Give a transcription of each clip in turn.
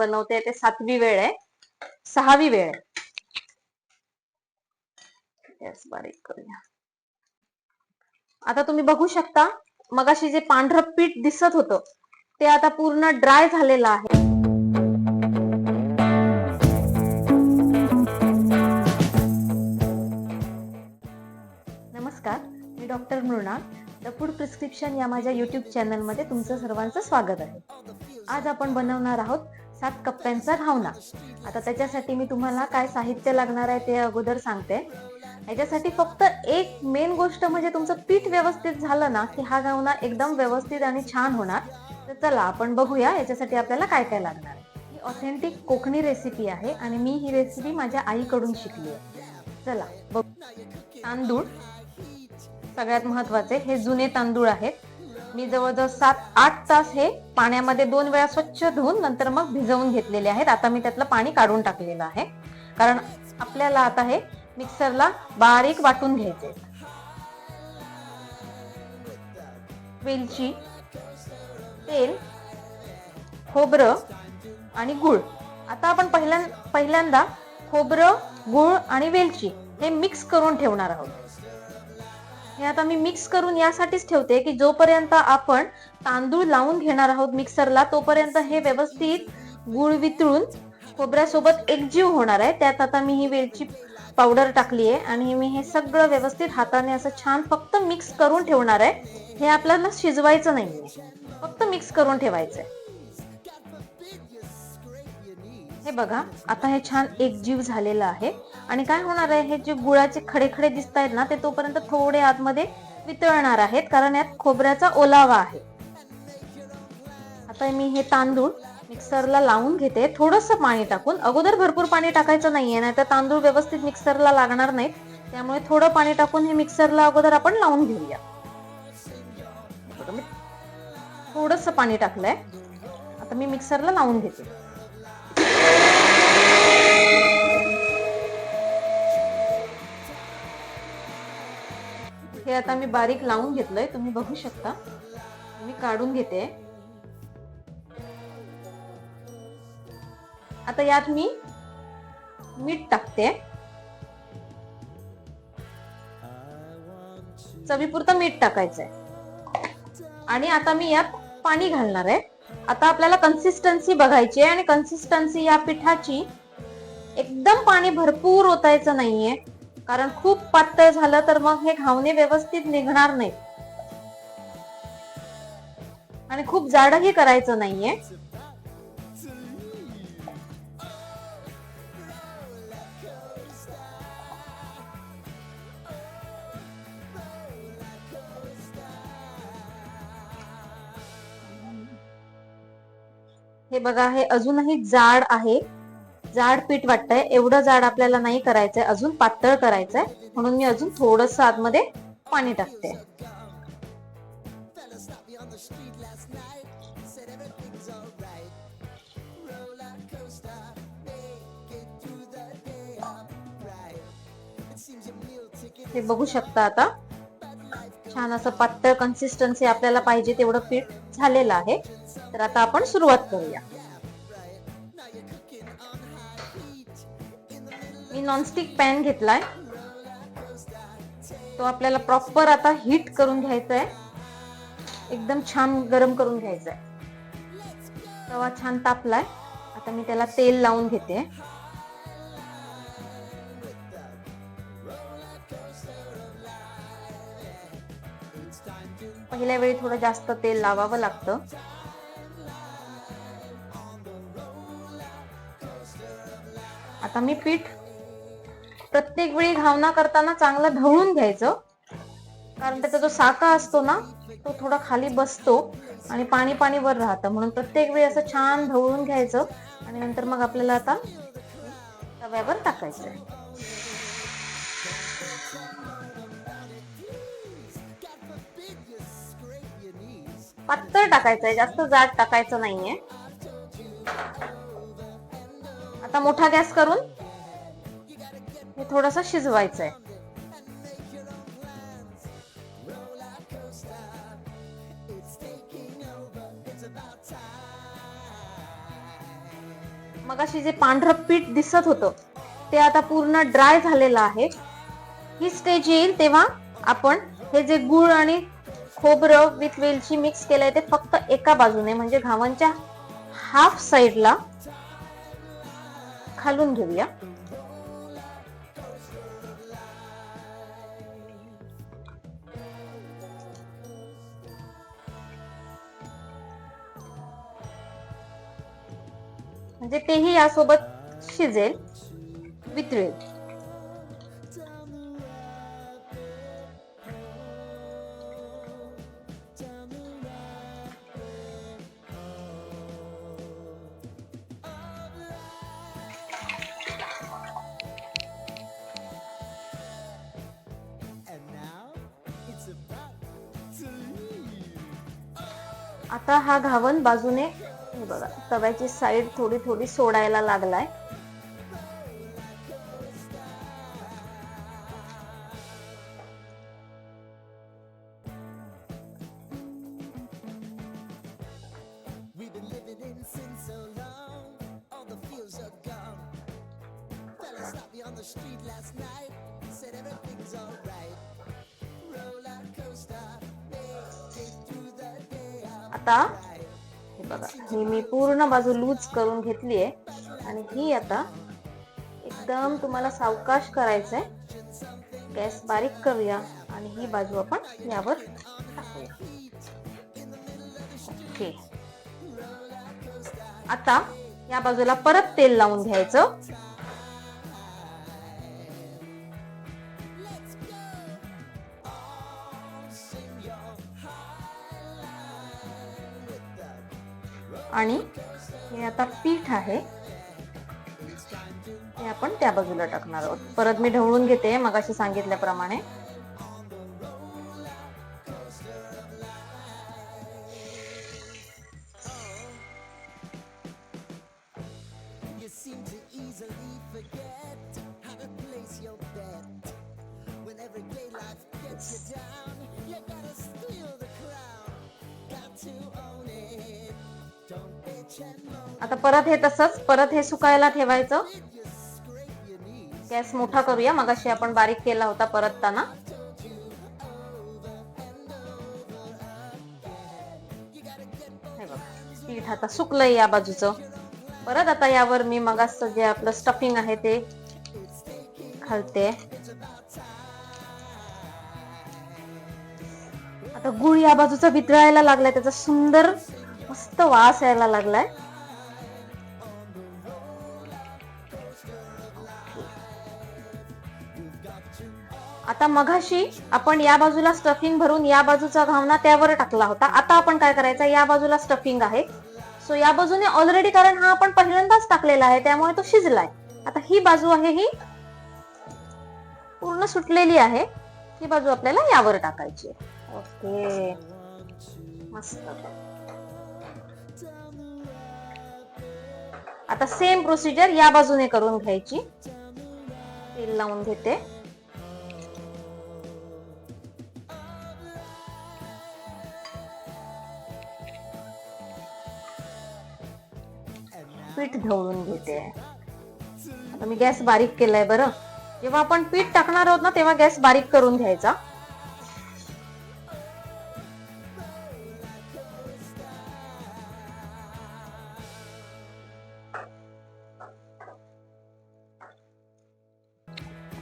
बनवते ते सातवी वेळ आहे. सहावी वेळ आहे. बारीक करूया. आता तुम्ही बघू शकता मगाशी जे पांढरं पीठ दिसत होतं ते आता पूर्ण ड्राय झालेलं आहे. नमस्कार मी doctor Mrunal the food prescription या माझ्या युट्यूब चॅनलमध्ये तुमचं सर्वांचं स्वागत आहे. आज आपण बनवणार आहोत सात कप्प्यांचा घावना आता त्याच्यासाठी मी तुम्हाला काय साहित्य लागणार आहे ते अगोदर सांगते. याच्यासाठी फक्त एक मेन गोष्ट म्हणजे तुमचं पीठ व्यवस्थित झालं ना की हा घावना एकदम व्यवस्थित आणि छान होणार. तर चला आपण बघूया याच्यासाठी आपल्याला काय काय लागणार ही ऑथेंटिक कोकणी रेसिपी आहे आणि मी ही रेसिपी माझ्या आईकडून शिकली आहे. चला बघ. तांदूळ सगळ्यात महत्त्वाचे हे जुने तांदूळ आहेत. मी जवळजवळ सात आठ तास हे पाण्यामध्ये दोन वेळा स्वच्छ धुवून नंतर मग भिजवून घेतलेले आहेत. आता मी त्यातलं पाणी काढून टाकलेलं आहे. कारण आपल्याला आता हे मिक्सरला बारीक वाटून घ्यायचे वेलची तेल खोबरं आणि गुळ. आता आपण पहिल्यांदा पहिल्यांदा खोबरं गुळ आणि वेलची हे मिक्स करून ठेवणार आहोत. हे आता मी मिक्स करून यासाठीच ठेवते की जोपर्यंत आपण तांदूळ लावून घेणार आहोत मिक्सरला तोपर्यंत हे व्यवस्थित गुळ वितळून खोबऱ्यासोबत एकजीव होणार आहे. त्यात आता मी ही वेलची पावडर टाकली आहे आणि मी हे सगळं व्यवस्थित हाताने असं छान फक्त मिक्स करून ठेवणार आहे. हे आपल्याला शिजवायचं नाही फक्त मिक्स करून ठेवायचंय. हे बघा आता हे छान एकजीव झालेलं आहे. आणि काय होणार आहे हे जे गुळाचे खडे खडे दिसत आहेत ना ते तोपर्यंत थोडे आतमध्ये वितळणार आहेत कारण यात खोबऱ्याचा ओलावा आहे. आता मी हे तांदूळ मिक्सरला लावून घेते. थोडस पाणी टाकून अगोदर भरपूर पाणी टाकायचं नाहीये नाही तर तांदूळ व्यवस्थित मिक्सरला लागणार नाहीत. त्यामुळे थोडं पाणी टाकून हे मिक्सरला अगोदर आपण लावून घेऊया. थोडस पाणी टाकलंय. आता मी मिक्सरला लावून घेते. आता मी बारीक लावून घेतलंय तुम्ही बघू शकता. मी काढून घेते. आता यात मी मीठ टाकते. चवीपुरतं मीठ टाकायचंय. आणि आता मी यात पाणी घालणार आहे. आता आपल्याला कन्सिस्टन्सी बघायची आहे आणि कन्सिस्टन्सी या पिठाची एकदम पाणी भरपूर ओतायचं नाहीये. कारण खूप पातळ झालं तर मग हे घावणे व्यवस्थित निघणार नाही. आणि खूप जाडही करायचं नाहीये. हे बघा हे अजूनही जाड आहे. जाड पीठ वाटतंय. एवढं जाड आपल्याला नाही करायचंय. अजून पातळ करायचंय. म्हणून मी अजून थोडस आतमध्ये पाणी टाकते. हे बघू शकता आता. छान असं पातळ कन्सिस्टन्सी आपल्याला पाहिजे तेवढं पीठ झालेलं आहे. तर आता आपण सुरुवात करूया. मी नॉनस्टिक पॅन घेतलाय. तो आपल्याला प्रॉपर आता हीट करून घ्यायचा आहे एकदम छान गरम करून घ्यायचा आहे तवा छान तापलाय. आता मी त्याला तेल लावून घेते. पहिल्या वेळी थोडं जास्त तेल लावावं लागतं. आता मी पीठ प्रत्येक वेळी घावना करताना चांगलं ढवळून घ्यायचं. कारण त्याचा जो साका असतो ना तो थोडा खाली बसतो आणि पाणी पाणी वर राहतं. म्हणून प्रत्येक वेळी असं छान ढवळून घ्यायचं आणि नंतर मग आपल्याला आता तव्यावर टाकायचं पातळ टाकायचंय जास्त जाड टाकायचं नाहीये. आता मोठा गॅस करून हे शिजवायचं आहे मगाशी जे पांढरं पीठ दिसत होतं ते आता पूर्ण ड्राय झालेलं आहे. ही स्टेज येईल तेव्हा आपण हे जे गुळ आणि खोबरं विथ वेलची मिक्स केलंय ते फक्त एका बाजूने म्हणजे घावांच्या हाफ साइडला खालून घेऊया. म्हणजे तेही यासोबत शिजेल वितळेल आता हा घावन बाजूने तव्याची साईड थोडी थोडी सोडायला लागलाय. विदिन विदिन बघा. ही मी पूर्ण बाजू लूज करून घेतली आहे. आणि ही आता एकदम तुम्हाला सावकाश करायचं आहे गॅस बारीक करूया आणि ही बाजू आपण यावर टाकूया. ओके. आता या बाजूला परत तेल लावून घ्यायचं. आणि हे आता पीठ आहे. हे आपण त्या बाजूला टाकणार आहोत. परत मी ढवळून घेते मगाशी सांगितल्याप्रमाणे. आता परत हे तसंच परत हे सुकायला ठेवायचं. गॅस मोठा करूया मगाशी आपण बारीक केला होता परतताना. पीठ आता सुकलंय या बाजूचं. परत आता यावर मी मगासचं जे आपलं स्टफिंग आहे ते घालते. आता गुळ या बाजूचा वितळायला लागलाय त्याचा सुंदर मस्त वास यायला लागलाय. आता मघाशी आपण या बाजूला स्टफिंग भरून या बाजूचा घावना त्यावर टाकला होता. आता आपण काय करायचं? या बाजूला स्टफिंग आहे. सो या बाजूने ऑलरेडी कारण हा आपण पहिल्यांदाच टाकलेला आहे त्यामुळे तो शिजलाय. आता ही बाजू आहे ही पूर्ण सुटलेली आहे. ही बाजू आपल्याला यावर टाकायची आहे. ओके. मस्त. आता सेम प्रोसिजर या बाजूने करून घ्यायची. तेल लावून घेते. पीठ ढवळून घेते. आता मी गॅस बारीक केलाय बरं. जेव्हा आपण पीठ टाकणार आहोत ना तेव्हा गॅस बारीक करून घ्यायचा.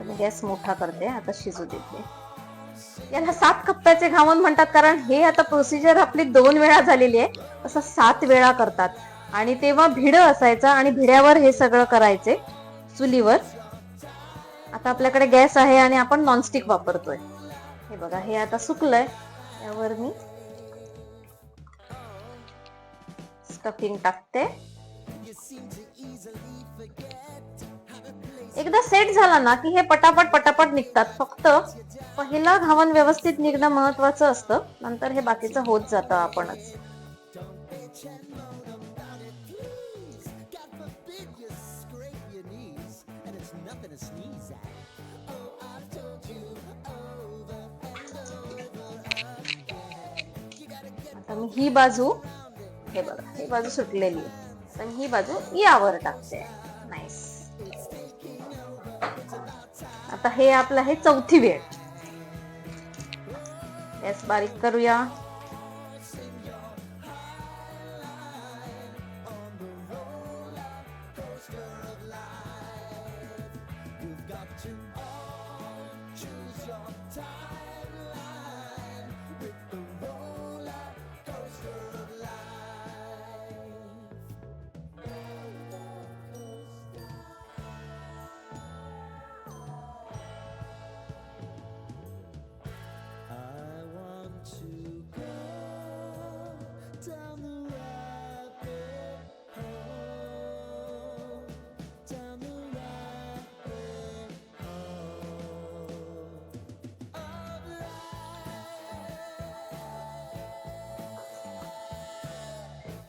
मी गॅस मोठा करते आता शिजू देते. याला सात कप्प्याचे घावन म्हणतात कारण हे आता प्रोसिजर आपली दोन वेळा झालेली आहे. असं सात वेळा करतात. आणि तेव्हा भिड असायचा आणि भिड्यावर हे सगळं करायचे चुलीवर. आता आपल्याकडे गॅस आहे आणि आपण नॉनस्टिक वापरतोय. हे बघा हे आता सुकलंय. यावर मी स्टफिंग टाकते. एकदा सेट झाला ना की हे पटापट पटापट निघतात. फक्त पहिलं घावन व्यवस्थित निघणं महत्वाचं असतं. नंतर हे बाकीचं होत जातं आपणच. Again. ही बाजू हे बघा ही बाजू सुटलेली आहे. पण ही बाजू यावर टाकते. नाईस आता हे आपलं आहे चौथी वेळ. गॅस बारीक करूया.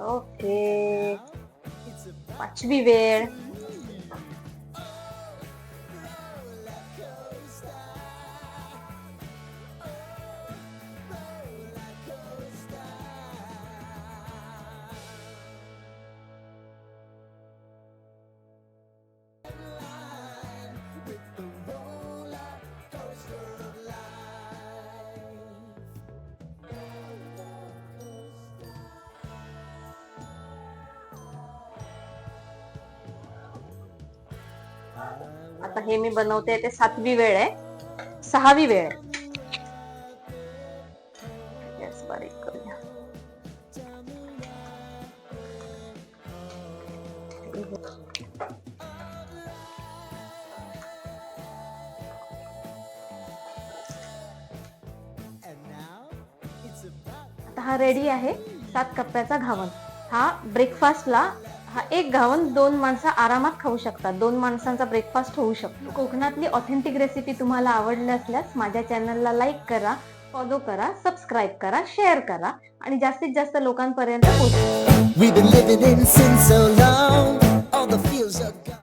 Okay. Watch Beware. आता हे मी बनवते ते सातवी वेळ आहे. सहावी वेळ आहे. गॅस बारीक करूया. आता हा रेडी आहे सात कप्प्याचा घावन. हा ब्रेकफास्टला हा एक घावन दोन माणसं आरामात खाऊ शकतात. दोन माणसांचा ब्रेकफास्ट होऊ शकतो. कोकणातली ऑथेंटिक रेसिपी तुम्हाला आवडली असल्यास माझ्या चॅनलला लाईक करा फॉलो करा सबस्क्राईब करा शेअर करा आणि जास्तीत जास्त लोकांपर्यंत पोहोचवा.